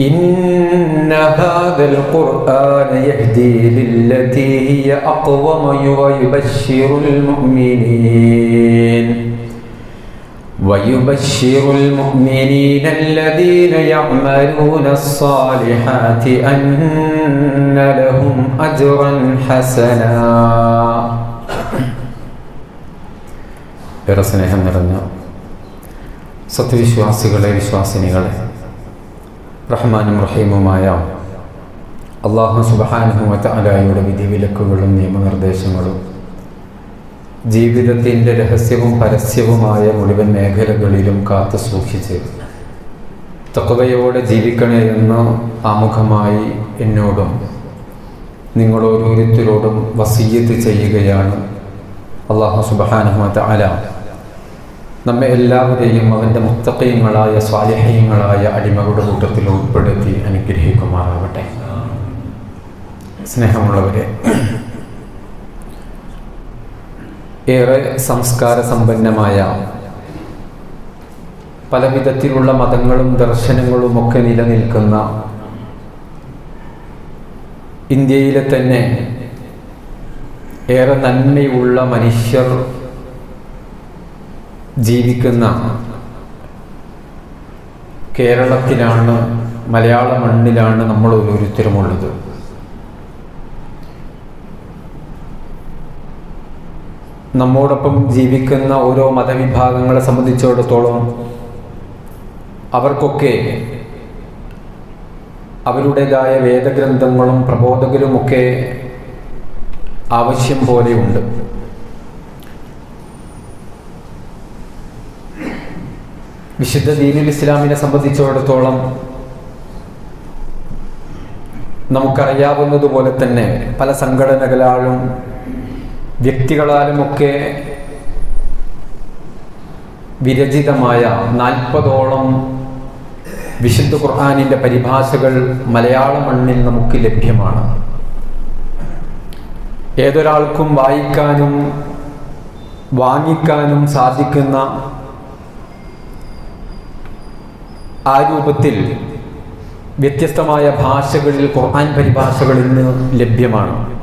إن هذا القرآن يهدي للتي هي أقوم ويبشر المؤمنين ويبشر المؤمنين الذين يعملون الصالحات أن لهم أجرا حسنا ഏറെ സ്നേഹം നിറഞ്ഞ സത്യവിശ്വാസികളെ വിശ്വാസിനികളെ റഹ്മാനും റഹീമുമായ അള്ളാഹു സുബാനുഹുമത്ത അലായുടെ വിധിവിലക്കുകളും നിയമനിർദ്ദേശങ്ങളും ജീവിതത്തിന്റെ രഹസ്യവും പരസ്യവുമായ മുഴുവൻ മേഖലകളിലും കാത്തു സൂക്ഷിച്ച് തക്കവയോടെ ജീവിക്കണേ എന്ന് ആമുഖമായി എന്നോടും നിങ്ങളോരോരുത്തരോടും വസീയത്ത് ചെയ്യുകയാണ് അള്ളാഹു സുബാനുഹമത്ത അല നമ്മെ എല്ലാവരെയും അവന്റെ മുത്തക്കയങ്ങളായ സ്വാലിഹ്യങ്ങളായ അടിമകളുടെ കൂട്ടത്തിൽ ഉൾപ്പെടുത്തി അനുഗ്രഹിക്കുമാറാവട്ടെ. സ്നേഹമുള്ളവരെ ഏറെ സംസ്കാര സമ്പന്നമായ പല വിധത്തിലുള്ള മതങ്ങളും ദർശനങ്ങളും ഒക്കെ നിലനിൽക്കുന്ന ഇന്ത്യയിലെ തന്നെ ഏറെ നന്മയുള്ള മനുഷ്യർ ജീവിക്കുന്ന കേരളത്തിലാണ് മലയാള മണ്ണിലാണ് നമ്മൾ ഓരോരുത്തരുമുള്ളത്. നമ്മോടൊപ്പം ജീവിക്കുന്ന ഓരോ മതവിഭാഗങ്ങളെ സംബന്ധിച്ചിടത്തോളം അവർക്കൊക്കെ അവരുടേതായ വേദഗ്രന്ഥങ്ങളും പ്രബോധകരുമൊക്കെ ആവശ്യം പോലെയുണ്ട് വിശുദ്ധ ദീനുൽ ഇസ്ലാമിനെ സംബന്ധിച്ചിടത്തോളം നമുക്കറിയാവുന്നതുപോലെ തന്നെ പല സംഘടനകളാലും വ്യക്തികളാലും വ്യക്തികളാലുമൊക്കെ വിരചിതമായ നാൽപ്പതോളം വിശുദ്ധ ഖുർആാനിന്റെ പരിഭാഷകൾ മലയാള മണ്ണിൽ നമുക്ക് ലഭ്യമാണ്. ഏതൊരാൾക്കും വായിക്കാനും വാങ്ങിക്കാനും സാധിക്കുന്ന ആ രൂപത്തിൽ വ്യത്യസ്തമായ ഭാഷകളിൽ ഖുർആൻ പരിഭാഷകൾ ഇന്ന് ലഭ്യമാണ്.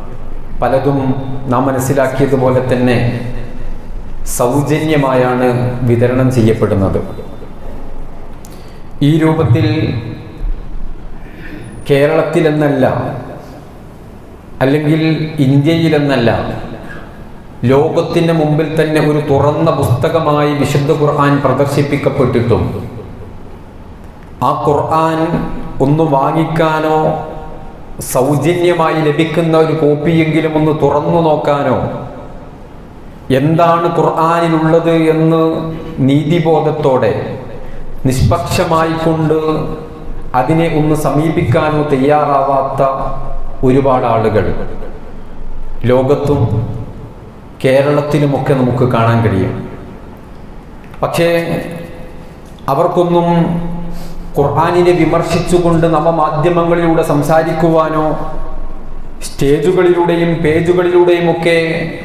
പലതും നാം മനസ്സിലാക്കിയതുപോലെ തന്നെ സൗജന്യമായാണ് വിതരണം ചെയ്യപ്പെടുന്നത്. ഈ രൂപത്തിൽ കേരളത്തിലെന്നല്ല അല്ലെങ്കിൽ ഇന്ത്യയിലെന്നല്ല ലോകത്തിന്റെ മുമ്പിൽ തന്നെ ഒരു തുറന്ന പുസ്തകമായി വിശുദ്ധ ഖുർആൻ പ്രദർശിപ്പിക്കപ്പെട്ടിട്ടും ആ ഖുർആൻ ഒന്ന് വാങ്ങിക്കാനോ സൗജന്യമായി ലഭിക്കുന്ന ഒരു കോപ്പിയെങ്കിലും ഒന്ന് തുറന്നു നോക്കാനോ? എന്താണ് ഖുർആാനിലുള്ളത് എന്ന് നീതിബോധത്തോടെ നിഷ്പക്ഷമായി കൊണ്ട് അതിനെ ഒന്ന് സമീപിക്കാനോ തയ്യാറാവാത്ത ഒരുപാട് ആളുകൾ. ലോകത്തും കേരളത്തിലുമൊക്കെ നമുക്ക് കാണാൻ കഴിയും. പക്ഷേ അവർക്കൊന്നും ഖുർആാനിനെ വിമർശിച്ചുകൊണ്ട് നവമാധ്യമങ്ങളിലൂടെ സംസാരിക്കുവാനോ സ്റ്റേജുകളിലൂടെയും പേജുകളിലൂടെയും ഒക്കെ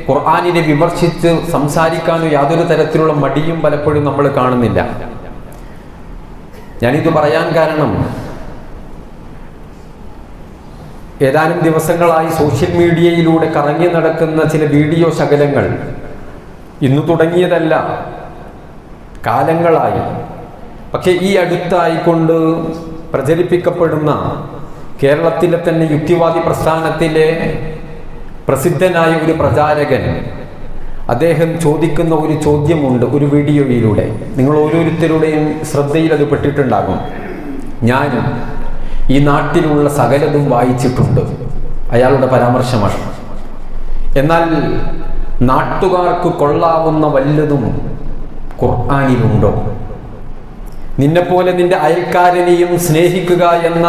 ഖുർആാനിനെ വിമർശിച്ച് സംസാരിക്കാനോ യാതൊരു തരത്തിലുള്ള മടിയും പലപ്പോഴും നമ്മൾ കാണുന്നില്ല. ഞാനിത് പറയാൻ കാരണം ഏതാനും ദിവസങ്ങളായി സോഷ്യൽ മീഡിയയിലൂടെ കറങ്ങി നടക്കുന്ന ചില വീഡിയോ ശകലങ്ങൾ ഇന്ന് തുടങ്ങിയതല്ല കാലങ്ങളായി. പക്ഷേ ഈ അടുത്തായിക്കൊണ്ട് പ്രചരിപ്പിക്കപ്പെടുന്ന കേരളത്തിലെ തന്നെ യുക്തിവാദി പ്രസ്ഥാനത്തിലെ പ്രസിദ്ധനായ ഒരു പ്രചാരകൻ അദ്ദേഹം ചോദിക്കുന്ന ഒരു ചോദ്യമുണ്ട് ഒരു വീഡിയോയിലൂടെ. നിങ്ങൾ ഓരോരുത്തരുടെയും ശ്രദ്ധയിൽ അത് പെട്ടിട്ടുണ്ടാകും. ഞാനും ഈ നാട്ടിലുള്ള സകലതും വായിച്ചിട്ടുണ്ട്. അയാളുടെ പരാമർശമാണ്. എന്നാൽ നാട്ടുകാർക്ക് കൊള്ളാവുന്ന വല്ലതും ഖുർആാനിലുണ്ടോ? നിന്നെപ്പോലെ നിന്റെ അയൽക്കാരനെയും സ്നേഹിക്കുക എന്ന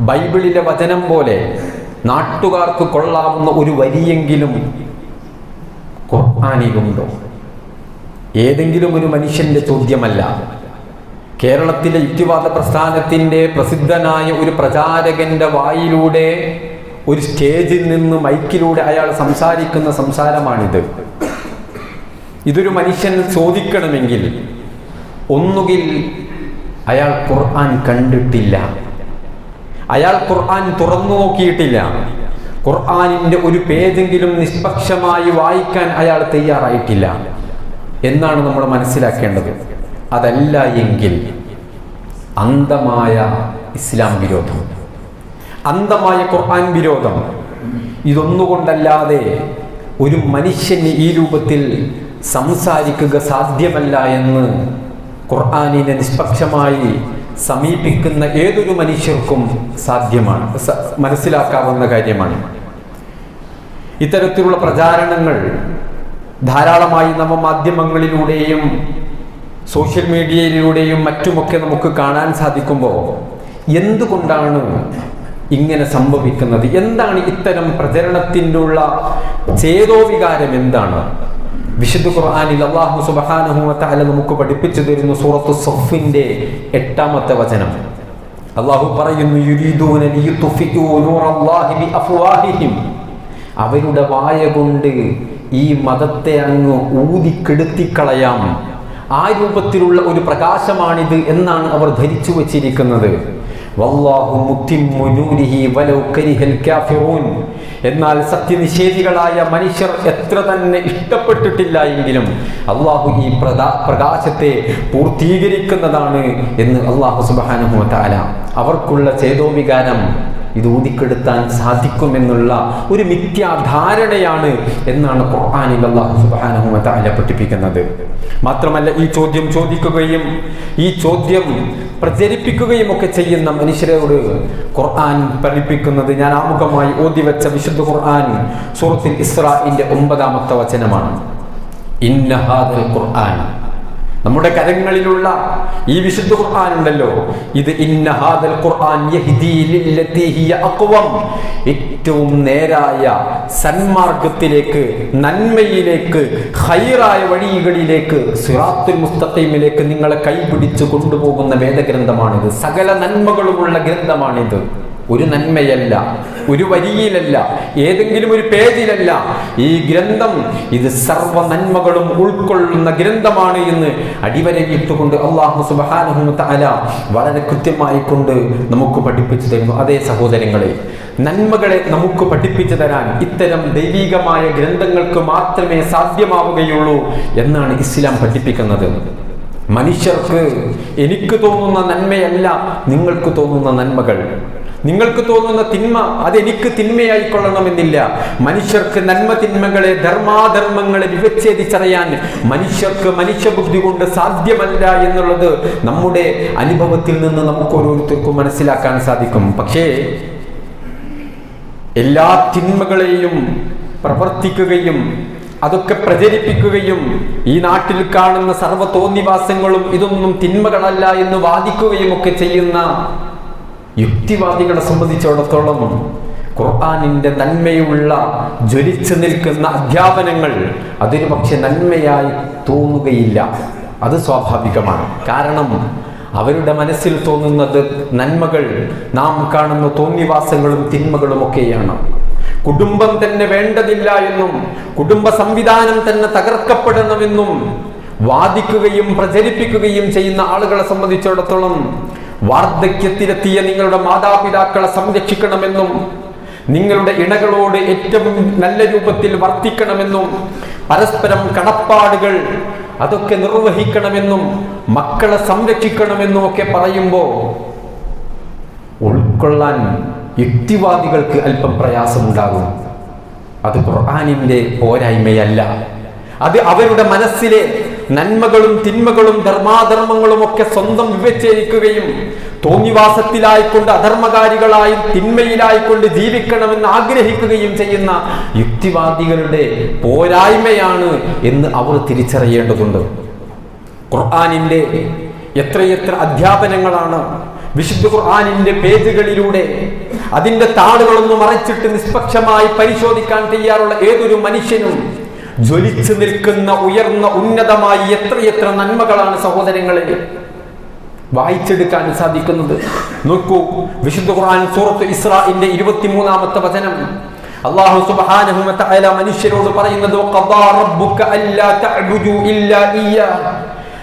ബൈബിളിലെ വചനം പോലെ നാട്ടുകാർക്ക് കൊള്ളാവുന്ന ഒരു വരിയെങ്കിലും ഖുർആാനിലുണ്ടോ? ഏതെങ്കിലും ഒരു മനുഷ്യന്റെ ചോദ്യമല്ല. കേരളത്തിലെ യുക്തിവാദ പ്രസ്ഥാനത്തിന്റെ പ്രസിദ്ധനായ ഒരു പ്രചാരകന്റെ വായിലൂടെ ഒരു സ്റ്റേജിൽ നിന്ന് മൈക്കിലൂടെ അയാൾ സംസാരിക്കുന്ന സംസാരമാണിത്. ഇതൊരു മനുഷ്യൻ ചോദിക്കണമെങ്കിൽ ഒന്നുകിൽ അയാൾ ഖുർആൻ കണ്ടിട്ടില്ല. അയാൾ ഖുർആൻ തുറന്നു നോക്കിയിട്ടില്ല. ഖുർആാനിന്റെ ഒരു പേജെങ്കിലും നിഷ്പക്ഷമായി വായിക്കാൻ അയാൾ തയ്യാറായിട്ടില്ല. എന്നാണ് നമ്മൾ മനസ്സിലാക്കേണ്ടത്. അതല്ല എങ്കിൽ അന്ധമായ ഇസ്ലാം വിരോധം. അന്ധമായ ഖുർആൻ വിരോധം. ഇതൊന്നുകൊണ്ടല്ലാതെ ഒരു മനുഷ്യന് ഈ രൂപത്തിൽ സംസാരിക്കുക സാധ്യമല്ല എന്ന് ഖുർആാനിനെ നിഷ്പക്ഷമായി സമീപിക്കുന്ന ഏതൊരു മനുഷ്യർക്കും സാധ്യമാണ് മനസ്സിലാക്കാവുന്ന കാര്യമാണ്. ഇത്തരത്തിലുള്ള പ്രചാരണങ്ങൾ ധാരാളമായി നവമാധ്യമങ്ങളിലൂടെയും സോഷ്യൽ മീഡിയയിലൂടെയും മറ്റുമൊക്കെ നമുക്ക് കാണാൻ സാധിക്കുമ്പോൾ എന്തുകൊണ്ടാണ് ഇങ്ങനെ സംഭവിക്കുന്നത്? എന്താണ് ഇത്തരം പ്രചരണത്തിനുള്ള ചേതോവികാരം എന്താണ്? വിശുദ്ധ ഖുർആാനിൽ അള്ളാഹു സുബ്ഹാനഹു വ നമുക്ക് പഠിപ്പിച്ചു തരുന്നു സൂറത്തു സഫിന്റെ എട്ടാമത്തെ വചനം. അള്ളാഹു പറയുന്നു അവരുടെ വായ കൊണ്ട് ഈ മതത്തെ അങ്ങ് ഊതിക്കെടുത്തിക്കളയാം. ആ രൂപത്തിലുള്ള ഒരു പ്രകാശമാണിത് എന്നാണ് അവർ ധരിച്ചു വച്ചിരിക്കുന്നത്. എന്നാൽ സത്യനിഷേധികളായ മനുഷ്യർ എത്ര തന്നെ ഇഷ്ടപ്പെട്ടിട്ടില്ല എങ്കിലും അള്ളാഹു ഈ പ്രകാ പ്രകാശത്തെ പൂർത്തീകരിക്കുന്നതാണ് എന്ന് അള്ളാഹു സുബാനുഹു താല അവർക്കുള്ള ചേതോവികാരം ഇത് ഊതിക്കെടുത്താൻ സാധിക്കുമെന്നുള്ള ഒരു മിഥ്യാധാരണയാണ് എന്നാണ് ഖുർആാനിൽ അള്ളാഹു സുബാനുഹു താല പഠിപ്പിക്കുന്നത്. മാത്രമല്ല ഈ ചോദ്യം ചോദിക്കുകയും ഈ ചോദ്യം പ്രചരിപ്പിക്കുകയും ഒക്കെ ചെയ്യുന്ന മനുഷ്യരോട് ഖുർആൻ പഠിപ്പിക്കുന്നത് ഞാൻ ആമുഖമായി ഓതി വെച്ച വിശുദ്ധ ഖുർആൻ സൂറത്തിൽ ഇസ്രാഇന്റെ ഒമ്പതാമത്തെ വചനമാണ്. ഇന്ന ഹാദൽ ഖുർആൻ. നമ്മുടെ കരങ്ങളിലുള്ള ഈ വിശുദ്ധ ഖുർആൻ ഉണ്ടല്ലോ. ഇത് ഇന്ന ഹാദൽ ഖുർആൻ ഏറ്റവും നേരായ സന്മാർഗത്തിലേക്ക് നന്മയിലേക്ക് ഹൈറായ വഴികളിലേക്ക് സിറാത്തുൽ മുസ്തഖീമിലേക്ക് നിങ്ങളെ കൈപിടിച്ച് കൊണ്ടുപോകുന്ന വേദഗ്രന്ഥമാണിത്. സകല നന്മകളുമുള്ള ഗ്രന്ഥമാണിത്. ഒരു നന്മയല്ല ഒരു വരിയിലല്ല ഏതെങ്കിലും ഒരു പേജിലല്ല. ഈ ഗ്രന്ഥം ഇത് സർവ നന്മകളും ഉൾക്കൊള്ളുന്ന ഗ്രന്ഥമാണ് എന്ന് അടിവരയിട്ടുകൊണ്ട് അള്ളാഹു സുബാനഹു തആല വളരെ കൃത്യമായി കൊണ്ട് നമുക്ക് പഠിപ്പിച്ചു തരുന്നു. അതേ സഹോദരങ്ങളെ നന്മകളെ നമുക്ക് പഠിപ്പിച്ചു തരാൻ ഇത്തരം ദൈവികമായ ഗ്രന്ഥങ്ങൾക്ക് മാത്രമേ സാധ്യമാവുകയുള്ളൂ എന്നാണ് ഇസ്ലാം പഠിപ്പിക്കുന്നത്. മനുഷ്യർക്ക് എനിക്ക് തോന്നുന്ന നന്മയല്ല നിങ്ങൾക്ക് തോന്നുന്ന നന്മകൾ. നിങ്ങൾക്ക് തോന്നുന്ന തിന്മ അതെനിക്ക് തിന്മയായി കൊള്ളണമെന്നില്ല. മനുഷ്യർക്ക് നന്മ തിന്മകളെ ധർമാധർമ്മങ്ങളെ വിവച്ഛേദിച്ചറിയാൻ മനുഷ്യർക്ക് മനുഷ്യബുദ്ധി കൊണ്ട് സാധ്യമല്ല എന്നുള്ളത് നമ്മുടെ അനുഭവത്തിൽ നിന്ന് നമുക്ക് ഓരോരുത്തർക്കും മനസ്സിലാക്കാൻ സാധിക്കും. പക്ഷേ എല്ലാ തിന്മകളെയും പ്രവർത്തിക്കുകയും അതൊക്കെ പ്രചരിപ്പിക്കുകയും ഈ നാട്ടിൽ കാണുന്ന സർവ തോന്നിവാസങ്ങളും ഇതൊന്നും തിന്മകളല്ല എന്ന് വാദിക്കുകയും ഒക്കെ ചെയ്യുന്ന യുക്തിവാദികളെ സംബന്ധിച്ചിടത്തോളം ഖുർആാനിന്റെ നന്മയുള്ള ജ്വലിച്ചു നിൽക്കുന്ന അധ്യാപനങ്ങൾ അതൊരു പക്ഷെ നന്മയായി തോന്നുകയില്ല. അത് സ്വാഭാവികമാണ്. കാരണം അവരുടെ മനസ്സിൽ തോന്നുന്നത് നന്മകൾ നാം കാണുന്ന തോന്നിവാസങ്ങളും തിന്മകളും ഒക്കെയാണ്. കുടുംബം തന്നെ വേണ്ടതില്ല എന്നും കുടുംബ സംവിധാനം തന്നെ തകർക്കപ്പെടണമെന്നും വാദിക്കുകയും പ്രചരിപ്പിക്കുകയും ചെയ്യുന്ന ആളുകളെ സംബന്ധിച്ചിടത്തോളം വാർദ്ധക്യത്തിലെത്തിയ നിങ്ങളുടെ മാതാപിതാക്കളെ സംരക്ഷിക്കണമെന്നും നിങ്ങളുടെ ഇണകളോട് ഏറ്റവും നല്ല രൂപത്തിൽ വർത്തിക്കണമെന്നും പരസ്പരം കടപ്പാടുകൾ അതൊക്കെ നിർവഹിക്കണമെന്നും മക്കളെ സംരക്ഷിക്കണമെന്നും ഒക്കെ പറയുമ്പോൾ ഉൾക്കൊള്ളാൻ യുക്തിവാദികൾക്ക് അല്പം പ്രയാസമുണ്ടാകും. അത് ഖുർആാനിന്റെ പോരായ്മയല്ല. അത് അവരുടെ മനസ്സിലെ നന്മകളും തിന്മകളും ധർമാധർമ്മങ്ങളും ഒക്കെ സ്വന്തം വിവച്ചേരിക്കുകയും തോന്നിവാസത്തിലായിക്കൊണ്ട് അധർമ്മകാരികളായി തിന്മയിലായിക്കൊണ്ട് ജീവിക്കണമെന്ന് ആഗ്രഹിക്കുകയും ചെയ്യുന്ന യുക്തിവാദികളുടെ പോരായ്മയാണ് എന്ന് അവർ തിരിച്ചറിയേണ്ടതുണ്ട്. ഖുർആാനിന്റെ എത്രയെത്ര അധ്യാപനങ്ങളാണ് വിശുദ്ധ ഖുർആാനിന്റെ പേജുകളിലൂടെ അതിന്റെ താളുകളൊന്നും മറച്ചിട്ട് നിഷ്പക്ഷമായി പരിശോധിക്കാൻ തയ്യാറുള്ള ഏതൊരു മനുഷ്യനും ജ്വലിച്ചു നിൽക്കുന്ന ഉയർന്ന ഉന്നതമായി എത്രയെത്ര നന്മകളാണ് സഹോദരങ്ങളിൽ വായിച്ചെടുക്കാൻ സാധിക്കുന്നത്. നോക്കൂ വിശുദ്ധ ഖുർആൻ സൂറത്ത് ഇസ്രാഇന്റെ ഇരുപത്തിമൂന്നാമത്തെ വചനം. അള്ളാഹു സുബ്ഹാനഹു വതആല മനുഷ്യരോട് പറയുന്നത് "വഖദാ റബ്ബുക അല്ലാ തഅബുദു ഇല്ലാ ഇയ്യാ.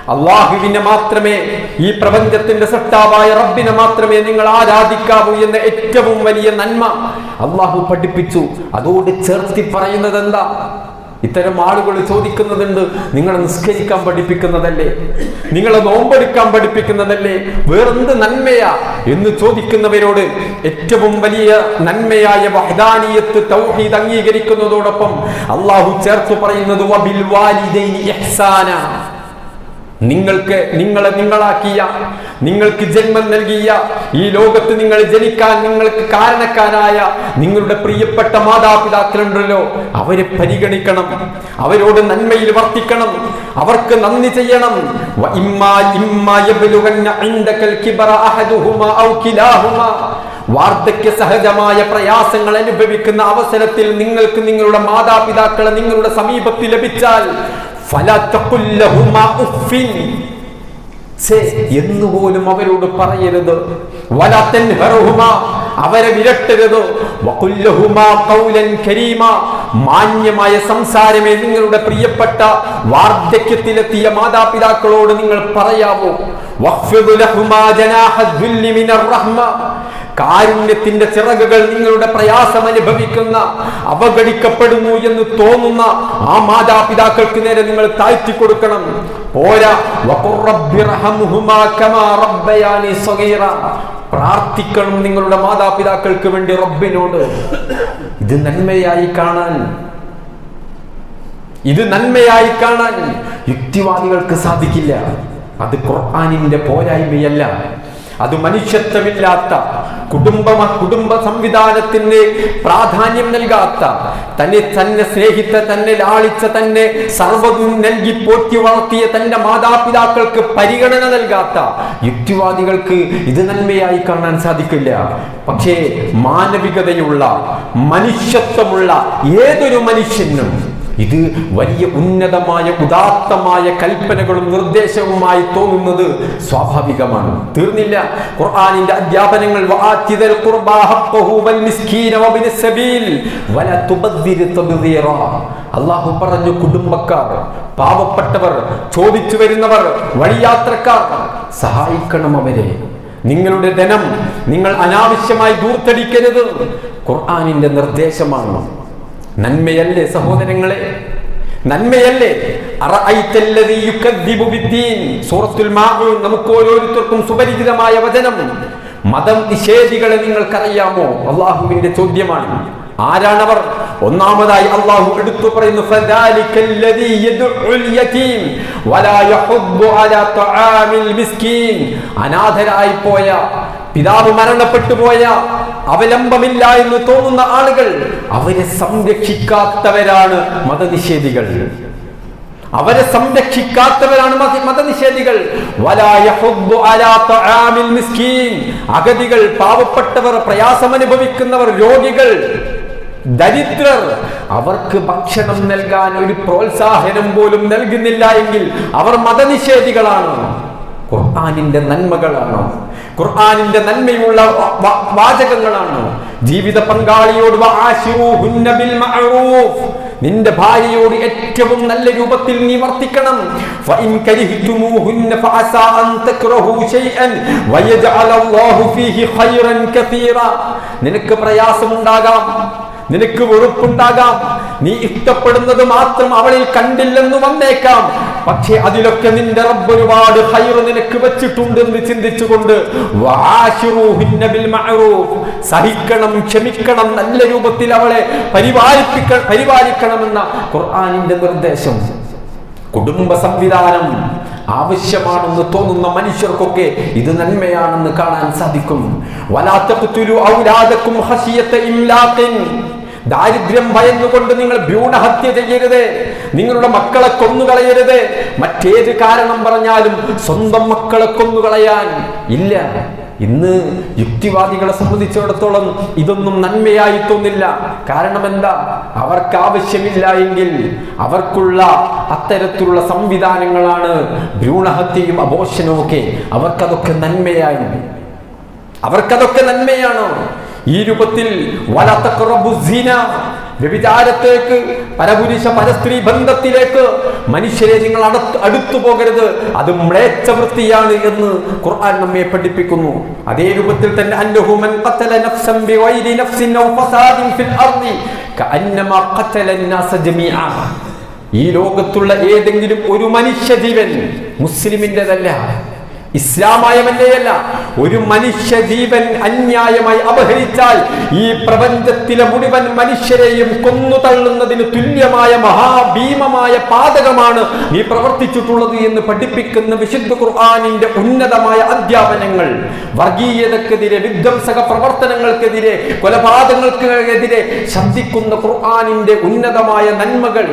അള്ളാഹുവിനെ മാത്രമേ ഈ പ്രപഞ്ചത്തിന്റെ സൃഷ്ടാവായ റബ്ബിനെ മാത്രമേ നിങ്ങൾ ആരാധിക്കാവൂ എന്ന ഏറ്റവും വലിയ നന്മ അള്ളാഹു പഠിപ്പിച്ചു. അതോട് ചേർത്തി പറയുന്നത് എന്താ ഇത്തരം ആളുകൾ ചോദിക്കുന്നതുണ്ട്. നിങ്ങളെ നിസ്കരിക്കാൻ പഠിപ്പിക്കുന്നതല്ലേ? നിങ്ങളെ നോമ്പെടുക്കാൻ പഠിപ്പിക്കുന്നതല്ലേ? വേറെന്ത് നന്മയാ എന്ന് ചോദിക്കുന്നവരോട് ഏറ്റവും വലിയ നന്മയായ വഹദാനിയത്ത് തൗഹീദ് അംഗീകരിക്കുന്നതോടൊപ്പം അള്ളാഹു ചേർത്ത് പറയുന്നത് വബിൽ വാലിദൈനി ഇഹ്സാന. നിങ്ങൾക്ക് നിങ്ങളെ നിങ്ങളാക്കിയ നിങ്ങൾക്ക് ജന്മം നൽകിയ ഈ ലോകത്ത് നിങ്ങൾ ജനിക്കാൻ നിങ്ങൾക്ക് കാരണക്കാരായ നിങ്ങളുടെ പ്രിയപ്പെട്ട മാതാപിതാക്കളുണ്ടല്ലോ. അവരെ പരിഗണിക്കണം. അവരോട് നന്മയിൽ വർത്തിക്കണം. അവർക്ക് നന്ദി ചെയ്യണം. വാർദ്ധക്യ സഹജമായ പ്രയാസങ്ങൾ അനുഭവിക്കുന്ന അവസരത്തിൽ നിങ്ങൾക്ക് നിങ്ങളുടെ മാതാപിതാക്കളെ നിങ്ങളുടെ സമീപത്തിൽ ലഭിച്ചാൽ എന്നുപോലും അവരോട് പറയരുത്. അവരെ വിരട്ടരുത്. മാന്യമായ സംസാരമേ നിങ്ങളുടെ പ്രിയപ്പെട്ട വാർദ്ധക്യത്തിലെത്തിയ മാതാപിതാക്കളോട് നിങ്ങൾ പറയാവൂ കാരുണ്യത്തിന്റെ ചിറകുകൾ നിങ്ങളുടെ പ്രയാസം അനുഭവിക്കുന്ന അവഗണിക്കപ്പെടുന്നു എന്ന് തോന്നുന്ന ആ മാതാപിതാക്കൾക്ക് നേരെ നിങ്ങൾ താഴ്ത്തി കൊടുക്കണം. പോരാ. പ്രാർത്ഥിക്കണം നിങ്ങളുടെ മാതാപിതാക്കൾക്ക് വേണ്ടി റബ്ബിനോട്. ഇത് നന്മയായി കാണാൻ ഇത് നന്മയായി കാണാൻ യുക്തിവാദികൾക്ക് സാധിക്കില്ല. അത് ഖുർആാനിന്റെ പോരായ്മയല്ല. അത് മനുഷ്യത്വമില്ലാത്ത കുടുംബ കുടുംബ സംവിധാനത്തിന് പ്രാധാന്യം നൽകാത്ത തന്നെ തന്നെ സ്നേഹിച്ച തന്നെ ലാളിച്ച തന്നെ സർവതും നൽകി പോറ്റി വളർത്തിയ തന്റെ മാതാപിതാക്കൾക്ക് പരിഗണന നൽകാത്ത യുക്തിവാദികൾക്ക് ഇത് നന്മയായി കാണാൻ സാധിക്കില്ല. പക്ഷേ മാനവികതയുള്ള മനുഷ്യത്വമുള്ള ഏതൊരു മനുഷ്യനും ഇത് വലിയ ഉന്നതമായ ഉദാത്തമായ കൽപ്പനകളും നിർദ്ദേശവുമായി തോന്നുന്നത് സ്വാഭാവികമാണ്. തീർന്നില്ല. ഖുർആാനിന്റെ അധ്യാപനങ്ങൾ അള്ളാഹു പറഞ്ഞു കുടുംബക്കാർ പാവപ്പെട്ടവർ ചോദിച്ചു വരുന്നവർ വഴിയാത്രക്കാർ സഹായിക്കണം അവരെ. നിങ്ങളുടെ ധനം നിങ്ങൾ അനാവശ്യമായി ദൂർത്തടിക്കരുത്. ഖുർആാനിന്റെ നിർദ്ദേശമാണ്. നന്മയല്ലേ സഹോദരങ്ങളെ? നന്മയല്ലേ? സൂറത്തുൽ നമുക്ക് ഓരോരുത്തർക്കും സുപരിചിതമായ വചനം. മതം നിഷേധികളെ നിങ്ങൾക്കറിയാമോ? അള്ളാഹുവിന്റെ ചോദ്യമാണ്. ആരാണവർ? ഒന്നാമതായി അള്ളാഹു എടുത്തു പറയുന്നു അനാഥരായി പോയ പിതാവ് മരണപ്പെട്ടു പോയ അവലംബമില്ല എന്ന് തോന്നുന്ന ആളുകൾ അവരെ സംരക്ഷിക്കാത്തവരാണ് മതനിഷേധികൾ. അവരെ സംരക്ഷിക്കാത്തവരാണ് മതനിഷേധികൾ. അഗതികൾ പാവപ്പെട്ടവർ പ്രയാസമനുഭവിക്കുന്നവർ രോഗികൾ ദരിദ്രർ. അവർക്ക് ഭക്ഷണം നൽകാൻ ഒരു പ്രോത്സാഹനം പോലും നൽകുന്നില്ല എങ്കിൽ അവർ മതനിഷേധികളാണ്. ഖുർആാനിന്റെ നന്മകളാണ്. ഖുർആാനിന്റെ നന്മയുള്ള വാചകങ്ങളാണ്. ജീവിത പങ്കാളിയോട്. നിന്റെ ഭാര്യയോട് ഏറ്റവും നല്ല രൂപത്തിൽ നീ വർത്തിക്കണം. നിനക്ക് പ്രയാസമുണ്ടാകാം. നിനക്ക് വെറുപ്പുണ്ടാകാം. നീ ഇഷ്ടപ്പെടുന്നത് മാത്രം അവളിൽ കണ്ടില്ലെന്ന് വന്നേക്കാം. പക്ഷേ അതിലൊക്കെ നിന്റെ റബ്ബ് ഒരുപാട് ഹൈർ നിനക്ക് വെച്ചിട്ടുണ്ടെന്ന് ചിന്തിച്ചുകൊണ്ട്. സഹിക്കണം ക്ഷമിക്കണം നല്ല രൂപത്തിൽ അവളെ പരിപാലിപ്പിക്ക പരിപാലിക്കണമെന്ന ഖുർആാനിന്റെ നിർദ്ദേശം. കുടുംബ സംവിധാനം ആവശ്യമാണെന്ന് തോന്നുന്ന മനുഷ്യർക്കൊക്കെ ഇത് നന്മയാണെന്ന് കാണാൻ സാധിക്കും. വലാത്തഖ്തുലു ഔലാദക്കും ഹസിയത്തെ ഇംലാഖിൻ ദാരിദ്ര്യം ഭയന്നുകൊണ്ട് നിങ്ങൾ ഭ്രൂണഹത്യ ചെയ്യരുത്. നിങ്ങളുടെ മക്കളെ കൊന്നുകളയരുത്. മറ്റേത് കാരണം പറഞ്ഞാലും സ്വന്തം മക്കളെ കൊന്നുകളയാൻ ഇല്ല. ഇന്ന് യുക്തിവാദികളെ സംബന്ധിച്ചിടത്തോളം ഇതൊന്നും നന്മയായി തോന്നില്ല. കാരണം എന്താ? അവർക്ക് ആവശ്യമില്ല എങ്കിൽ അവർക്കുള്ള അത്തരത്തിലുള്ള സംവിധാനങ്ങളാണ് ഭ്രൂണഹത്യയും അബോഷനും ഒക്കെ. അവർക്കതൊക്കെ നന്മയായി അവർക്കതൊക്കെ നന്മയാണ്. ഈ രൂപത്തിൽ വലത്തക്കുറബു സീന വ്യഭിചാരത്തേക്ക് പരപുരുഷ പരസ്ത്രീ ബന്ധത്തിലേക്ക് മനുഷ്യരെ നിങ്ങൾ അടുത്ത് അടുത്തു പോകരുത് അത് മ്ലേച്ഛ വൃത്തിയാണ് എന്ന് ഖുർആൻ നമ്മെ പഠിപ്പിക്കുന്നു അതേ രൂപത്തിൽ തന്നെ അന്നഹു മൻ ഖതല നഫ്സൻ ബിഗൈരി നഫ്സിൻ ഔ ഫസാദിൻ ഫിൽ അർദി കഅന്നമാ ഖതല الناس ജമീഅ ഈ ലോകത്തുള്ള ഏതെങ്കിലും ഒരു മനുഷ്യ ജീവൻ മുസ്ലിമിൻ്റെതല്ല ഇസ്ലാമായവന്റെയല്ല ഒരു മനുഷ്യ ജീവൻ അന്യായമായി അപഹരിച്ചാൽ ഈ പ്രപഞ്ചത്തിലെ മുഴുവൻ മനുഷ്യരെയും കൊന്നു തള്ളുന്നതിന് തുല്യമായ മഹാഭീമമായ പാതകമാണ് നീ പ്രവർത്തിച്ചിട്ടുള്ളത് എന്ന് പഠിപ്പിക്കുന്ന വിശുദ്ധ ഖുർആാനിന്റെ ഉന്നതമായ അധ്യാപനങ്ങൾ. വർഗീയതക്കെതിരെ വിധ്വംസക പ്രവർത്തനങ്ങൾക്കെതിരെ കൊലപാതകങ്ങൾക്കെതിരെ ശബ്ദിക്കുന്ന ഖുർആാനിന്റെ ഉന്നതമായ നന്മകൾ.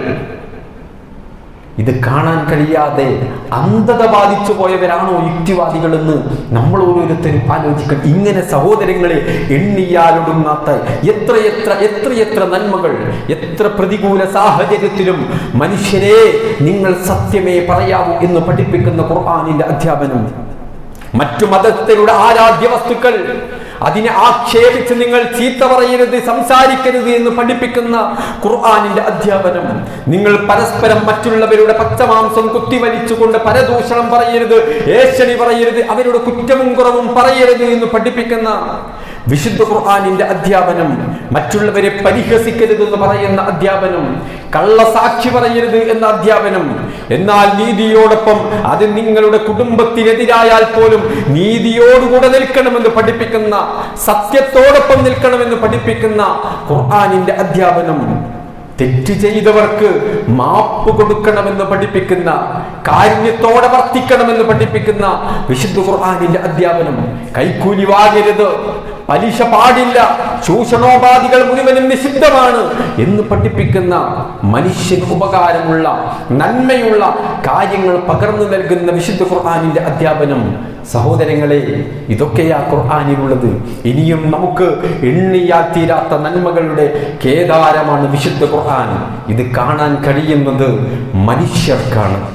ഇത് കാണാൻ കഴിയാതെ അന്ധത ബാധിച്ചു പോയവരാണോ യുക്തിവാദികളെന്ന് നമ്മൾ ഓരോരുത്തരും ആലോചിക്കണം. ഇങ്ങനെ സഹോദരങ്ങളെ എണ്ണിയാലൊടുങ്ങാത്ത എത്രയെത്ര എത്രയെത്ര നന്മകൾ എത്ര പ്രതികൂല സാഹചര്യത്തിലും മനുഷ്യരെ നിങ്ങൾ സത്യമേ പറയാവൂ എന്ന് പഠിപ്പിക്കുന്ന ഖുർആാനിന്റെ അധ്യാപനം. മറ്റു മതത്തിലുള്ള ആരാധ്യ വസ്തുക്കൾ അതിനെ ആക്ഷേപിച്ച് നിങ്ങൾ ചീത്ത പറയരുത് സംസാരിക്കരുത് എന്ന് പഠിപ്പിക്കുന്ന ഖുർആാനിന്റെ അധ്യാപനം. നിങ്ങൾ പരസ്പരം മറ്റുള്ളവരുടെ പച്ചമാംസം കുത്തിവലിച്ചുകൊണ്ട് പരദൂഷണം പറയരുത് ഏഷണി പറയരുത് അവരുടെ കുറ്റവും കുറവും പറയരുത് എന്ന് പഠിപ്പിക്കുന്ന വിശുദ്ധ ഖുർആാനിന്റെ അധ്യാപനം മറ്റുള്ളവരെ പരിഹസിക്കരുത് എന്ന് പറയുന്ന അധ്യാപനം കള്ളസാക്ഷി പറയരുത് എന്ന അധ്യാപനം. എന്നാൽ നീതിയോടൊപ്പം അത് നിങ്ങളുടെ കുടുംബത്തിനെതിരായാൽ പോലും നീതിയോടുകൂടെ നിൽക്കണമെന്ന് പഠിപ്പിക്കുന്ന സത്യത്തോടൊപ്പം നിൽക്കണമെന്ന് പഠിപ്പിക്കുന്ന ഖുർആാനിന്റെ അധ്യാപനം. തെറ്റ് ചെയ്തവർക്ക് മാപ്പ് കൊടുക്കണമെന്ന് പഠിപ്പിക്കുന്ന കാരുണ്യത്തോടെ വർത്തിക്കണമെന്ന് പഠിപ്പിക്കുന്ന വിശുദ്ധ ഖുർആാനിന്റെ അധ്യാപനം. കൈക്കൂലി വാങ്ങരുത്. പലിശ പാടില്ല. ചൂഷണോപാധികൾ മുഴുവനും നിഷിദ്ധമാണ് എന്ന് പഠിപ്പിക്കുന്ന മനുഷ്യന് ഉപകാരമുള്ള നന്മയുള്ള കാര്യങ്ങൾ പകർന്നു നൽകുന്ന വിശുദ്ധ ഖുർആാനിന്റെ അധ്യാപനം. സഹോദരങ്ങളെ ഇതൊക്കെയാ ഖുർആാനിലുള്ളത്. ഇനിയും നമുക്ക് എണ്ണിയാൽ തീരാത്ത നന്മകളുടെ കേദാരമാണ് വിശുദ്ധ ഖുർആൻ. ഇത് കാണാൻ കഴിയുന്നത് മനുഷ്യർക്കാണ്.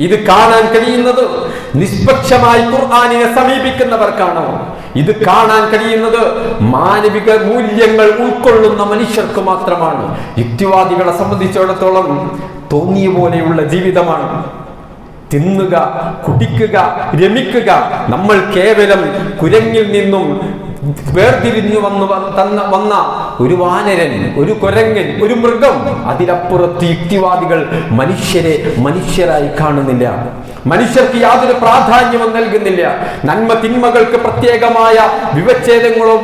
ഇത് കാണാൻ കഴിയുന്നത് നിഷ്പക്ഷമായി ഖുർആാനിനെ സമീപിക്കുന്നവർക്കാണ്. ഇത് കാണാൻ കഴിയുന്നത് മാനവിക മൂല്യങ്ങൾ ഉൾക്കൊള്ളുന്ന മനുഷ്യർക്ക് മാത്രമാണ്. യുക്തിവാദികളെ സംബന്ധിച്ചിടത്തോളം തോന്നിയ പോലെയുള്ള ജീവിതമാണ്. തിന്നുക കുടിക്കുക രമിക്കുക നമ്മൾ കേവലം കുരങ്ങിൽ നിന്നും വേർതിരിഞ്ഞു വന്നു തന്ന വന്ന ഒരു വാനരൻ ഒരു കുരങ്ങൻ ഒരു മൃഗം അതിലപ്പുറത്ത് യുക്തിവാദികൾ മനുഷ്യരെ മനുഷ്യരായി കാണുന്നില്ല. മനുഷ്യർക്ക് യാതൊരു പ്രാധാന്യവും നൽകുന്നില്ല. നന്മ തിന്മകൾക്ക് പ്രത്യേകമായ വിവച്ഛേദങ്ങളോ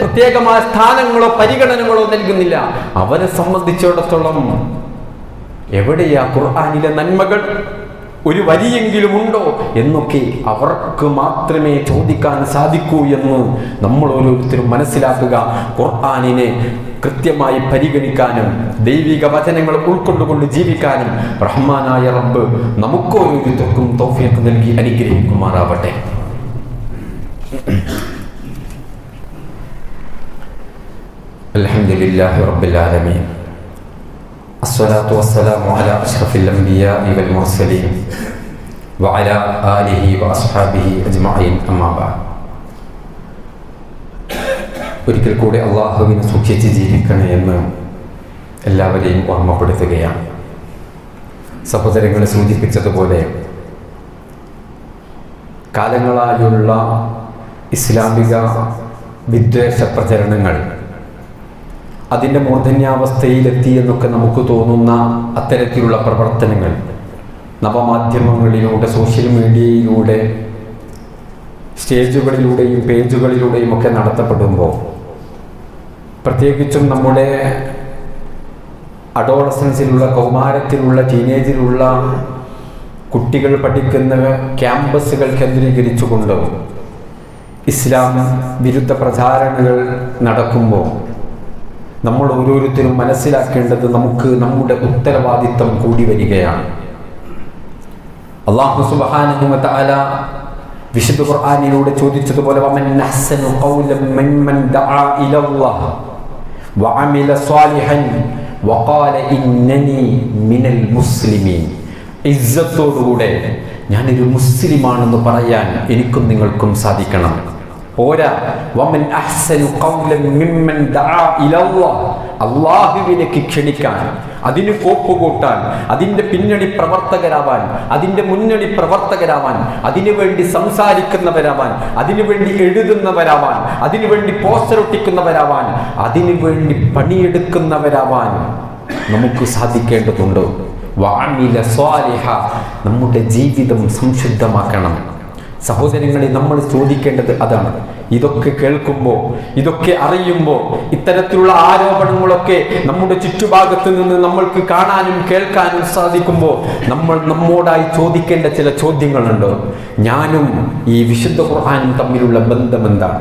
പ്രത്യേകമായ സ്ഥാനങ്ങളോ പരിഗണനകളോ നൽകുന്നില്ല. അവരെ സംബന്ധിച്ചിടത്തോളം എവിടെയാ ഖുർആാനിലെ നന്മകൾ? ഒരു വരിയെങ്കിലും ഉണ്ടോ എന്നൊക്കെ അവർക്ക് മാത്രമേ ചോദിക്കാൻ സാധിക്കൂ എന്ന് നമ്മൾ ഓരോരുത്തരും മനസ്സിലാക്കുക. ഖുർആാനിനെ കൃത്യമായി പരിഗണിക്കാനും ദൈവിക വചനങ്ങൾ ഉൾക്കൊണ്ടുകൊണ്ട് ജീവിക്കാനും റഹ്മാനായ റബ്ബ് നമുക്ക് ഓരോരുത്തർക്കും തൗഫീഖ് നൽകി അനുഗ്രഹിക്കുമാറാവട്ടെ. റബ്ബിൽ ആലമീൻ. الصلاة والسلام على أشرف الأنبياء والمرسلين وعلى آله وأصحابه أجمعين أما بعد ഒരിക്കൽ കൂടി അള്ളാഹുവിനെ സൂക്ഷിച്ച് ജീവിക്കണേ എന്ന് എല്ലാവരെയും ഓർമ്മപ്പെടുത്തുകയാണ് സഹോദരങ്ങളെ സൂചിപ്പിച്ചതുപോലെ കാലങ്ങളായുള്ള ഇസ്ലാമിക വിദ്വേഷ പ്രചരണങ്ങൾ അതിന്റെ മൂർധന്യാവസ്ഥയിലെത്തി എന്നൊക്കെ നമുക്ക് തോന്നുന്ന അത്തരത്തിലുള്ള പ്രവർത്തനങ്ങൾ. നവമാധ്യമങ്ങളിലൂടെ സോഷ്യൽ മീഡിയയിലൂടെ സ്റ്റേജുകളിലൂടെയും പേജുകളിലൂടെയും ഒക്കെ നടത്തപ്പെടുമ്പോൾ പ്രത്യേകിച്ചും നമ്മുടെ അഡോളസൻസിലുള്ള കൗമാരത്തിലുള്ള ടീനേജിലുള്ള കുട്ടികൾ പഠിക്കുന്ന ക്യാമ്പസുകൾ കേന്ദ്രീകരിച്ചുകൊണ്ട് ഇസ്ലാം വിരുദ്ധ പ്രചാരണങ്ങൾ നടക്കുമ്പോൾ നമ്മൾ ഓരോരുത്തരും മനസ്സിലാക്കേണ്ടത് നമുക്ക് നമ്മുടെ ഉത്തരവാദിത്തം കൂടി വരികയാണ്. അള്ളാഹു സുബ്ഹാനഹു വ വിശുദ്ധ ഖുർആാനിലൂടെ ചോദിച്ചതുപോലെ ഇസ്സത്തോടുകൂടെ ഞാനൊരു മുസ്ലിമാണെന്ന് പറയാൻ എനിക്കും നിങ്ങൾക്കും സാധിക്കണം. പോരാ. വമൻ അഹ്സനു ഖൗലൻ മിമ്മൻ ദആ ഇലല്ലാഹ് അള്ളാഹുവിലേക്ക് ക്ഷണിക്കാൻ അതിന് കോപ്പുകൂട്ടാൻ അതിന്റെ പിന്നണി പ്രവർത്തകരാവാൻ അതിന്റെ മുന്നണി പ്രവർത്തകരാവാൻ അതിനുവേണ്ടി സംസാരിക്കുന്നവരാവാൻ അതിനുവേണ്ടി എഴുതുന്നവരാവാൻ അതിനുവേണ്ടി പോസ്റ്റർ ഒട്ടിക്കുന്നവരാവാൻ അതിനുവേണ്ടി പണിയെടുക്കുന്നവരാവാൻ നമുക്ക് സാധിക്കേണ്ടതുണ്ട്. വാമില സ്വാലിഹ. നമ്മുടെ ജീവിതം സംശുദ്ധമാക്കണം. സഹോദരങ്ങളെ നമ്മൾ ചോദിക്കേണ്ടത് അതാണ്. ഇതൊക്കെ കേൾക്കുമ്പോൾ ഇതൊക്കെ അറിയുമ്പോൾ ഇത്തരത്തിലുള്ള ആരോപണങ്ങളൊക്കെ നമ്മുടെ ചുറ്റുഭാഗത്ത് നിന്ന് നമ്മൾക്ക് കാണാനും കേൾക്കാനും സാധിക്കുമ്പോൾ നമ്മൾ നമ്മോടായി ചോദിക്കേണ്ട ചില ചോദ്യങ്ങളുണ്ട്. ഞാനും ഈ വിശുദ്ധ ഖുർഹാനും തമ്മിലുള്ള ബന്ധം എന്താണ്?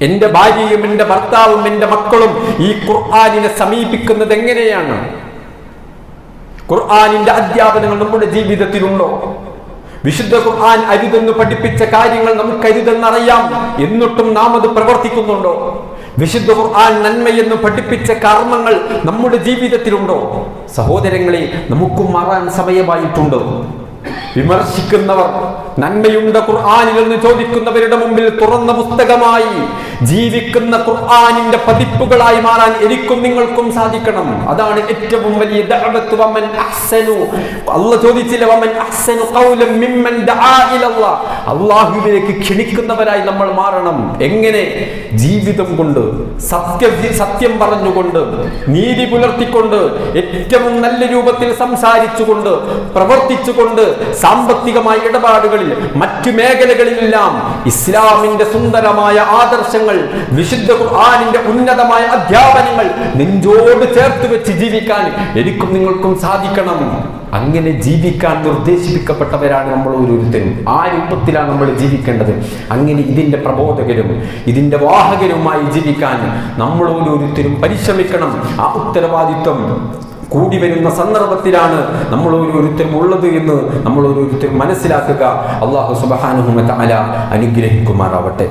എന്റെ ഭാര്യയും എന്റെ ഭർത്താവും എന്റെ മക്കളും ഈ ഖുർആാനിനെ സമീപിക്കുന്നത് എങ്ങനെയാണ്? ഖുർആാനിന്റെ അധ്യാപനങ്ങൾ നമ്മുടെ ജീവിതത്തിലുണ്ടോ? വിശുദ്ധ ഖുർആൻ അരുതെന്ന് പഠിപ്പിച്ച കാര്യങ്ങൾ നമുക്ക് അരുതെന്നറിയാം എന്നിട്ടും നാം അത് പ്രവർത്തിക്കുന്നുണ്ടോ? വിശുദ്ധ ഖുർആൻ നന്മയെന്ന് പഠിപ്പിച്ച കർമ്മങ്ങൾ നമ്മുടെ ജീവിതത്തിലുണ്ടോ? സഹോദരങ്ങളെ നമുക്കും മാറാൻ സമയമായിട്ടുണ്ടോ? വിമർശിക്കുന്നവർ നന്മയുണ്ട് ഖുർആാനിൽ നിന്ന് ചോദിക്കുന്നവരുടെ മുമ്പിൽ തുറന്ന പുസ്തകമായി ജീവിക്കുന്ന ഖുർആാനിന്റെ പതിപ്പുകളായി മാറാൻ എനിക്കും നിങ്ങൾക്കും സാധിക്കണം. അതാണ് ഏറ്റവും വലിയ അള്ളാഹുവിലേക്ക് ചോദിച്ചില്ല അല്ലാഹുവിലേക്ക് ക്ഷണിക്കുന്നവരായി നമ്മൾ മാറണം. എങ്ങനെ? ജീവിതം കൊണ്ട് സത്യ സത്യം പറഞ്ഞുകൊണ്ട് നീതി പുലർത്തിക്കൊണ്ട് ഏറ്റവും നല്ല രൂപത്തിൽ സംസാരിച്ചുകൊണ്ട് പ്രവർത്തിച്ചുകൊണ്ട് സാമ്പത്തികമായ ഇടപാടുകളിൽ മറ്റു മേഖലകളിലെല്ലാം ഇസ്ലാമിന്റെ സുന്ദരമായ ആദർശങ്ങൾ വിശുദ്ധ ഖുർആനിന്റെ ഉന്നതമായ അധ്യാപനങ്ങൾ നെഞ്ചോട് ചേർത്ത് വെച്ച് ജീവിക്കാൻ എനിക്കും നിങ്ങൾക്കും സാധിക്കണം. അങ്ങനെ ജീവിക്കാൻ നിർദ്ദേശിപ്പിക്കപ്പെട്ടവരാണ് നമ്മൾ ഓരോരുത്തരും. ആ രൂപത്തിലാണ് നമ്മൾ ജീവിക്കേണ്ടത്. അങ്ങനെ ഇതിന്റെ പ്രബോധകരും ഇതിന്റെ വാഹകരുമായി ജീവിക്കാൻ നമ്മൾ ഓരോരുത്തരും പരിശ്രമിക്കണം. ആ ഉത്തരവാദിത്വം കൂടി വരുന്ന സന്ദർഭത്തിലാണ് നമ്മൾ ഓരോരുത്തരും ഉള്ളത് എന്ന് നമ്മൾ ഓരോരുത്തരും മനസ്സിലാക്കുക. അള്ളാഹു സുബാനുഹുമ അല അനുഗ്രഹിക്കുമാറാവട്ടെ.